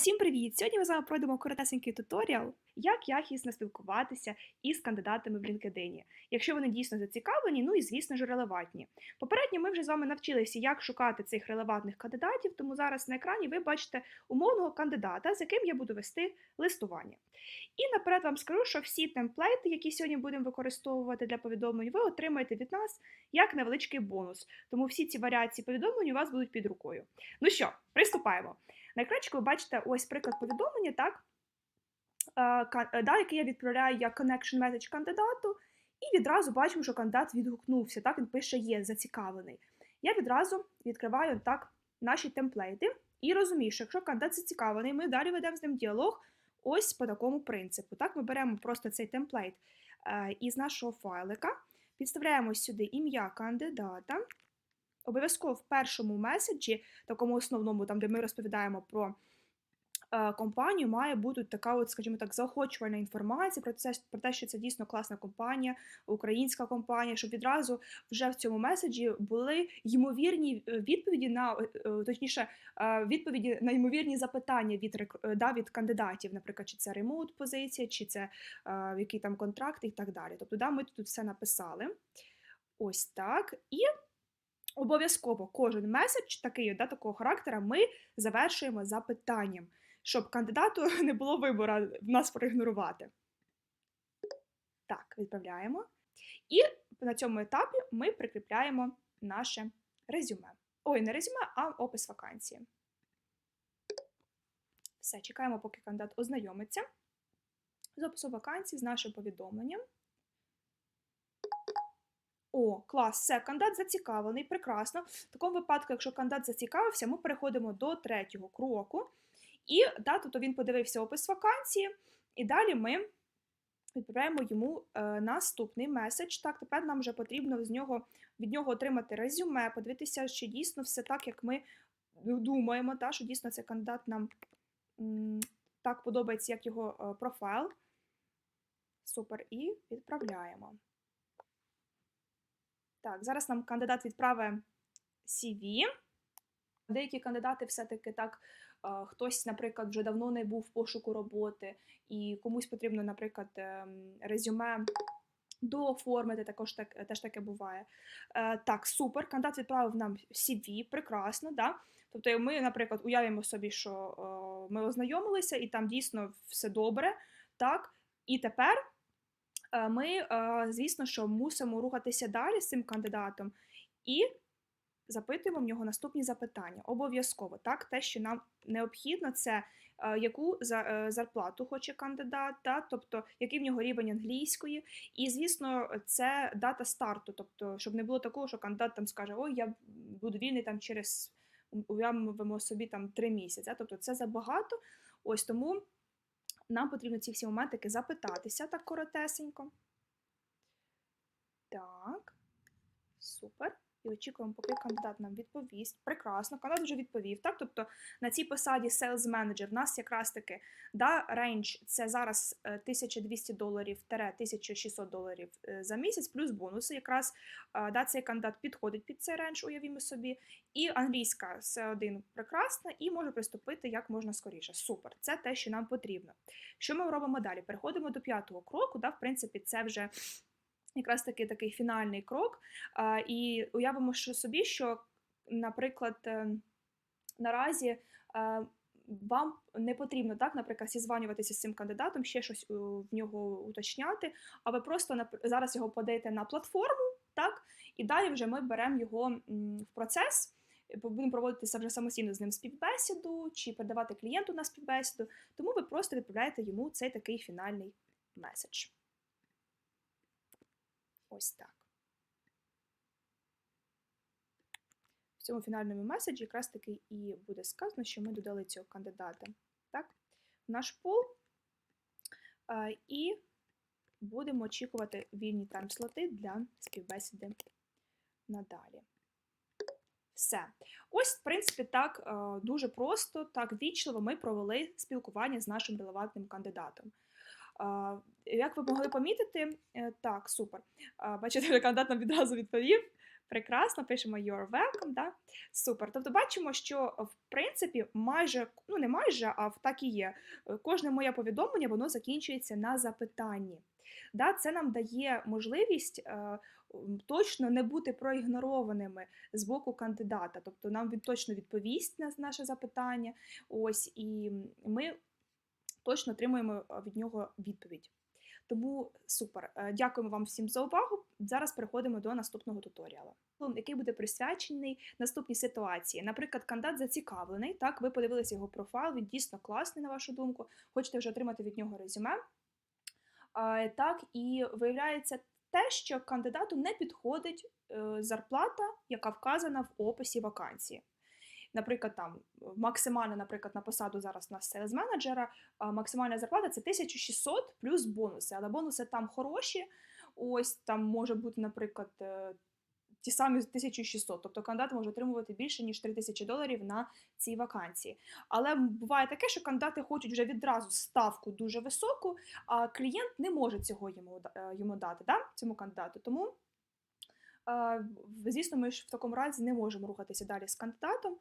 Всім привіт! Сьогодні ми з вами пройдемо коротесенький туторіал, як якісно спілкуватися із кандидатами в LinkedIn, якщо вони дійсно зацікавлені, ну і звісно ж релевантні. Попередньо ми вже з вами навчилися, як шукати цих релевантних кандидатів, тому зараз на екрані ви бачите умовного кандидата, з яким я буду вести листування. І наперед вам скажу, що всі темплейти, які сьогодні будемо використовувати для повідомлень, ви отримаєте від нас як невеличкий бонус. Тому всі ці варіації повідомлень у вас будуть під рукою. Ну що, приступаємо. На екранчику ви бачите ось приклад повідомлення, так, е, е, да, який я відправляю як connection message кандидату, і відразу бачимо, що кандидат відгукнувся, так, він пише є зацікавлений. Я відразу відкриваю так наші темплейти і розумію, що якщо кандидат зацікавлений, ми далі ведемо з ним діалог ось по такому принципу. Так, ми беремо просто цей темплейт е, із нашого файлика, підставляємо сюди ім'я кандидата. Обов'язково в першому меседжі, такому основному, там де ми розповідаємо про е, компанію, має бути така, от, скажімо так, заохочувальна інформація про це, про те, що це дійсно класна компанія, українська компанія, щоб відразу вже в цьому меседжі були ймовірні е, відповіді на е, е, точніше, відповіді на ймовірні запитання від да, від кандидатів, наприклад, чи це ремоут позиція, чи це е, який там контракт і так далі. Тобто, да, ми тут все написали. Ось так. І Обов'язково кожен меседж такий, да, такого характера ми завершуємо запитанням, щоб кандидату не було вибору в нас проігнорувати. Так, відправляємо. І на цьому етапі ми прикріпляємо наше резюме. Ой, не резюме, а опис вакансії. Все, чекаємо, поки кандидат ознайомиться з описом вакансії, з нашим повідомленням. О, клас, все, кандидат зацікавлений, прекрасно. В такому випадку, якщо кандидат зацікавився, ми переходимо до третього кроку. І да, тобто він подивився опис вакансії, і далі ми відправляємо йому е, наступний меседж. Так, тепер нам вже потрібно з нього, від нього отримати резюме, подивитися, чи дійсно все так, як ми думаємо, та, що дійсно цей кандидат нам м, так подобається, як його е, профайл. Супер, і відправляємо. Так, зараз нам кандидат відправить CV. Деякі кандидати все-таки так, е, хтось, наприклад, вже давно не був в пошуку роботи, і комусь потрібно, наприклад, ем, резюме дооформити, також так, теж таке буває. Е, Так, супер, кандидат відправив нам CV, прекрасно, да? Тобто ми, наприклад, уявимо собі, що е, ми ознайомилися, і там дійсно все добре, так? І тепер е, ми, е, звісно, що мусимо рухатися далі з цим кандидатом і запитуємо в нього наступні запитання. Обов'язково так, те, що нам необхідно, це е, яку за- е, зарплату хоче кандидат, та, тобто який в нього рівень англійської, і звісно, це дата старту, тобто, щоб не було такого, що кандидат там скаже: Ой, я буду вільний там через уявимо собі там три місяці. Тобто це забагато. Ось тому нам потрібно ці всі моментики запитатися так коротесенько. Так, супер. І очікуємо, поки кандидат нам відповість. Прекрасно, кандидат вже відповів. Так, тобто на цій посаді Sales Manager в нас якраз таки да, рейндж це зараз е, 1200 доларів 1600 доларів е, за місяць, плюс бонуси. Якраз е, да, цей кандидат підходить під цей рейндж, уявімо собі. І англійська С1 прекрасна, і може приступити як можна скоріше. Супер, це те, що нам потрібно. Що ми робимо далі? Переходимо до п'ятого кроку. Да, в принципі, це вже якраз таки такий фінальний крок. І уявимо що собі, що, наприклад, е, наразі е, вам не потрібно так, наприклад, зізванюватися з цим кандидатом, ще щось в нього уточняти, а ви просто зараз його подаєте на платформу, так, і далі вже ми беремо його в процес. Будемо проводитися вже самостійно з ним співбесіду чи передавати клієнту на співбесіду, тому ви просто відправляєте йому цей такий фінальний меседж. Ось так. В цьому фінальному меседжі якраз таки і буде сказано, що ми додали цього кандидата так, в наш пул. І будемо очікувати вільні тайм-слоти для співбесіди надалі. Все. Ось, в принципі, так е, дуже просто, так вічливо ми провели спілкування з нашим релевантним кандидатом. Як ви могли помітити, е, так, супер. Бачите, кандидат нам відразу відповів. Прекрасно, пишемо You're welcome, да? Супер. Тобто бачимо, що в принципі майже, ну не майже, а так і є. е, Кожне моє повідомлення воно закінчується на запитанні. Да? Це нам дає можливість е, точно не бути проігнорованими з боку кандидата. Тобто нам він точно відповість на наше запитання. Ось і ми точно отримуємо е, від нього відповідь. Тому супер. Е, Дякуємо вам всім за увагу. Зараз переходимо до наступного туторіалу, який буде присвячений наступній ситуації. Наприклад, кандидат зацікавлений. Так, ви подивилися його профайл, він дійсно класний, на вашу думку. Хочете вже отримати від нього резюме. Так, і виявляється те, що кандидату не підходить е, зарплата, яка вказана в описі вакансії. Наприклад, там максимальна, наприклад, на посаду зараз на селс менеджера максимальна зарплата це 1600 плюс бонуси. Але бонуси там хороші. Ось там може бути, наприклад, е, ті самі 1600. Тобто кандидат може отримувати більше ніж 3000 доларів на цій вакансії. Але буває таке, що кандидати хочуть вже відразу ставку дуже високу, а клієнт не може цього йому е, йому дати, да? цьому кандидату. Тому, е, звісно, ми ж в такому разі не можемо рухатися далі з кандидатом.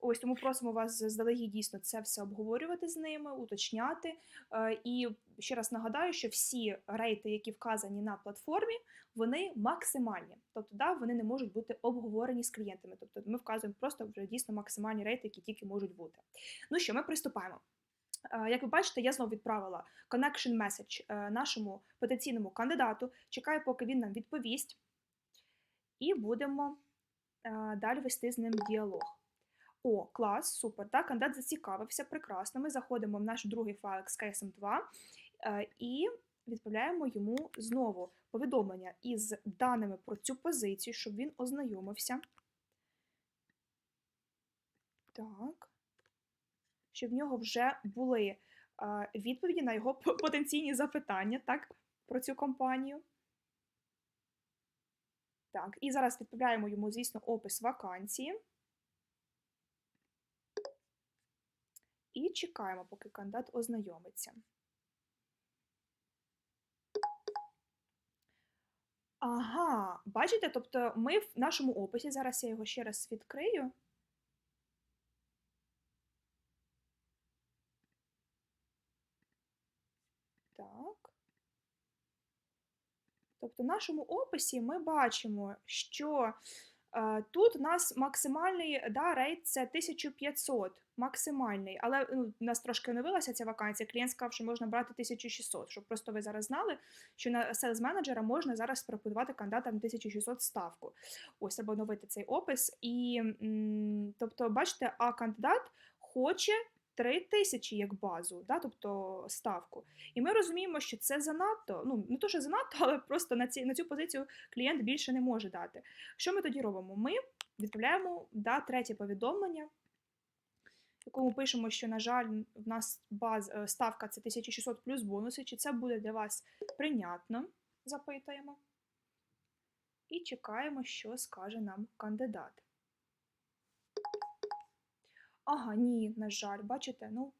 Ось тому просимо вас заздалегідь дійсно це все обговорювати з ними, уточняти. Е, І ще раз нагадаю, що всі рейти, які вказані на платформі, вони максимальні. Тобто, да, вони не можуть бути обговорені з клієнтами. Тобто ми вказуємо просто вже дійсно максимальні рейти, які тільки можуть бути. Ну що, ми приступаємо. Е, Як ви бачите, я знову відправила connection message е, нашому потенційному кандидату. Чекаю, поки він нам відповість, і будемо далі вести з ним діалог. О, клас, супер. Так, кандидат зацікавився, прекрасно. Ми заходимо в наш другий файл XKSM 2 е, і відправляємо йому знову повідомлення із даними про цю позицію, щоб він ознайомився. Так. Щоб в нього вже були е, відповіді на його потенційні запитання, так, про цю компанію. Так, і зараз відправляємо йому, звісно, опис вакансії. І чекаємо, поки кандидат ознайомиться. Ага, бачите, тобто ми в нашому описі, зараз я його ще раз відкрию. Так. Тобто в нашому описі ми бачимо, що тут у нас максимальний да, рейт це 1500, максимальний. Але ну, нас трошки оновилася ця вакансія. Клієнт сказав, що можна брати 1600, щоб просто ви зараз знали, що на селс менеджера можна зараз пропонувати кандидатам 1600 ставку. Ось треба оновити цей опис. І тобто, бачите, а кандидат хоче 3000 як базу, да, тобто ставку. І ми розуміємо, що це занадто, ну не то, що занадто, але просто на, ці, на цю позицію клієнт більше не може дати. Що ми тоді робимо? Ми відправляємо да, третє повідомлення, в якому пишемо, що, на жаль, в нас баз, е, ставка це 1600 плюс бонуси. Чи це буде для вас прийнятно? Запитуємо. І чекаємо, що скаже нам кандидат. Ага, ні, на жаль, бачите, ну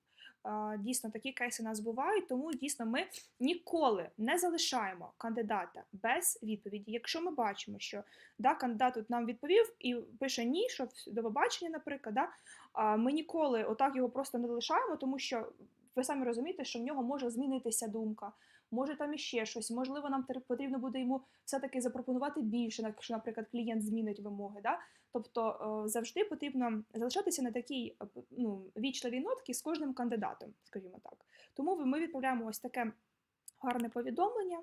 дійсно такі кейси у нас бувають, тому дійсно ми ніколи не залишаємо кандидата без відповіді. Якщо ми бачимо, що да, кандидат тут нам відповів і пише ні, що до побачення, наприклад, да, ми ніколи отак його просто не залишаємо, тому що ви самі розумієте, що в нього може змінитися думка. Може там іще щось, можливо, нам потрібно буде йому все-таки запропонувати більше, якщо, наприклад, клієнт змінить вимоги. Да? Тобто е, завжди потрібно залишатися на такій е, ну, вічливій нотці з кожним кандидатом, скажімо так. Тому ми відправляємо ось таке гарне повідомлення,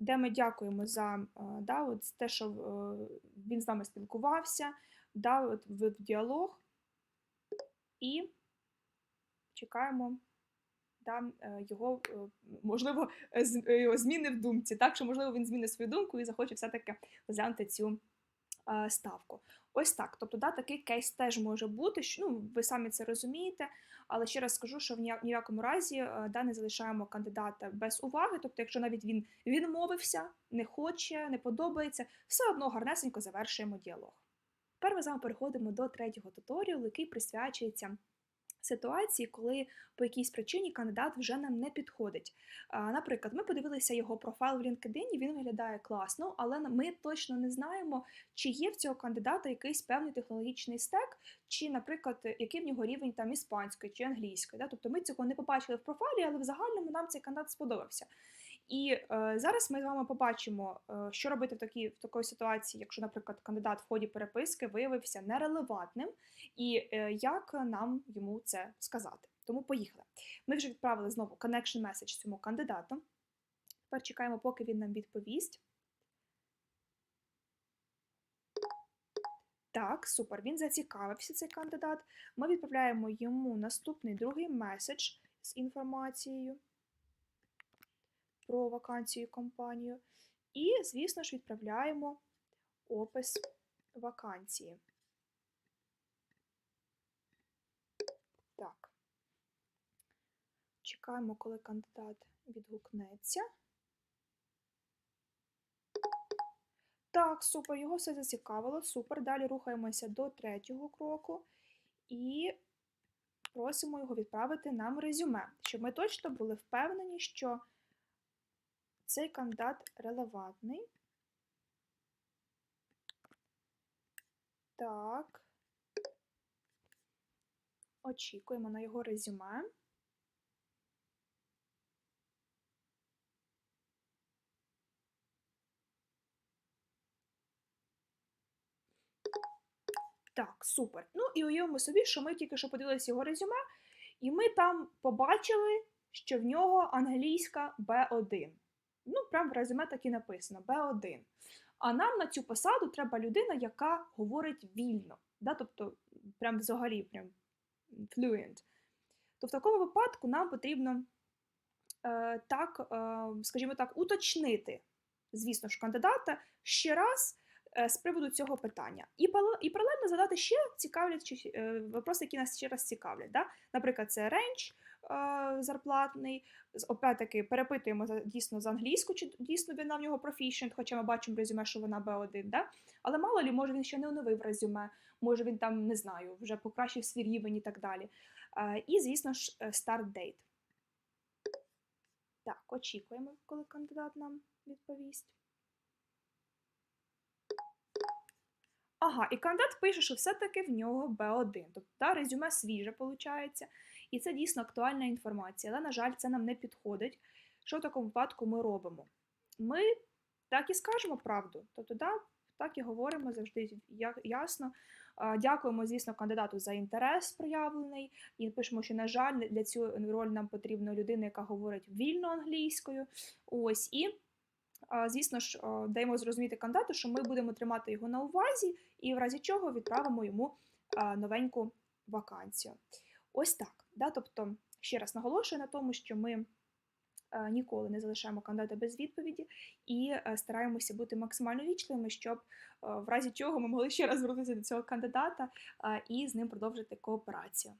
де ми дякуємо за е, да, от те, що він з нами спілкувався, да, от в діалог і чекаємо е, його, можливо, зміни в думці, так що, можливо, він змінить свою думку і захоче все-таки розглянути цю ставку. Ось так. Тобто, да, такий кейс теж може бути. що, Ну, ви самі це розумієте, але ще раз скажу, що в ніякому разі е, да, не залишаємо кандидата без уваги. Тобто, якщо навіть він відмовився, не хоче, не подобається, все одно гарнесенько завершуємо діалог. Тепер ми з вами переходимо до третього туторіалу, який присвячується ситуації, коли по якійсь причині кандидат вже нам не підходить. Наприклад, ми подивилися його профайл в LinkedIn, він виглядає класно, але ми точно не знаємо, чи є в цього кандидата якийсь певний технологічний стек, чи, наприклад, який в нього рівень там іспанської чи англійської. Тобто ми цього не побачили в профайлі, але в загальному нам цей кандидат сподобався. І е, зараз ми з вами побачимо, е, що робити в такій в такій ситуації, якщо, наприклад, кандидат в ході переписки виявився нерелевантним, і е, як нам йому це сказати. Тому поїхали. Ми вже відправили знову connection message цьому кандидату. Тепер чекаємо, поки він нам відповість. Так, супер, він зацікавився цей кандидат. Ми відправляємо йому наступний другий меседж з інформацією про вакансію і компанію. І, звісно ж, відправляємо опис вакансії. Так. Чекаємо, коли кандидат відгукнеться. Так, супер, його все зацікавило. Супер. Далі рухаємося до третього кроку і просимо його відправити нам резюме, щоб ми точно були впевнені, що цей кандидат релевантний. Так. Очікуємо на його резюме. Так, супер. Ну і уявимо собі, що ми тільки що подивилися його резюме, і ми там побачили, що в нього англійська B1. Ну, прям в резюме так і написано B1. А нам на цю посаду треба людина, яка говорить вільно. Да? Тобто, прям взагалі, прям fluent. То в такому випадку нам потрібно е, так, е, скажімо так, уточнити, звісно ж, кандидата ще раз е, з приводу цього питання. І, і паралельно задати ще цікавлячі е, випроси, які нас ще раз цікавлять. Да? Наприклад, це е, зарплатний. Опять-таки перепитуємо за, дійсно з англійську, чи дійсно він в нього proficient, хоча ми бачимо резюме, що вона B1. Да? Але мало лі, може він ще не оновив резюме, може він там, не знаю, вже покращив свій рівень і так далі. Е, і, звісно ж, start date. Так, очікуємо, коли кандидат нам відповість. Ага, і кандидат пише, що все-таки в нього B1. Тобто резюме свіже, виходить. І це дійсно актуальна інформація. Але, на жаль, це нам не підходить. Що в такому випадку ми робимо? Ми так і скажемо правду. Тобто, да, так і говоримо завжди ясно. Дякуємо, звісно, кандидату за інтерес проявлений. І пишемо, що, на жаль, для цього роль нам потрібна людина, яка говорить вільно англійською. Ось і. Звісно ж, даємо зрозуміти кандидату, що ми будемо тримати його на увазі, і в разі чого відправимо йому новеньку вакансію. Ось так. Да? Тобто, ще раз наголошую на тому, що ми ніколи не залишаємо кандидата без відповіді і стараємося бути максимально вічливими, щоб в разі чого ми могли ще раз звернутися до цього кандидата і з ним продовжити кооперацію.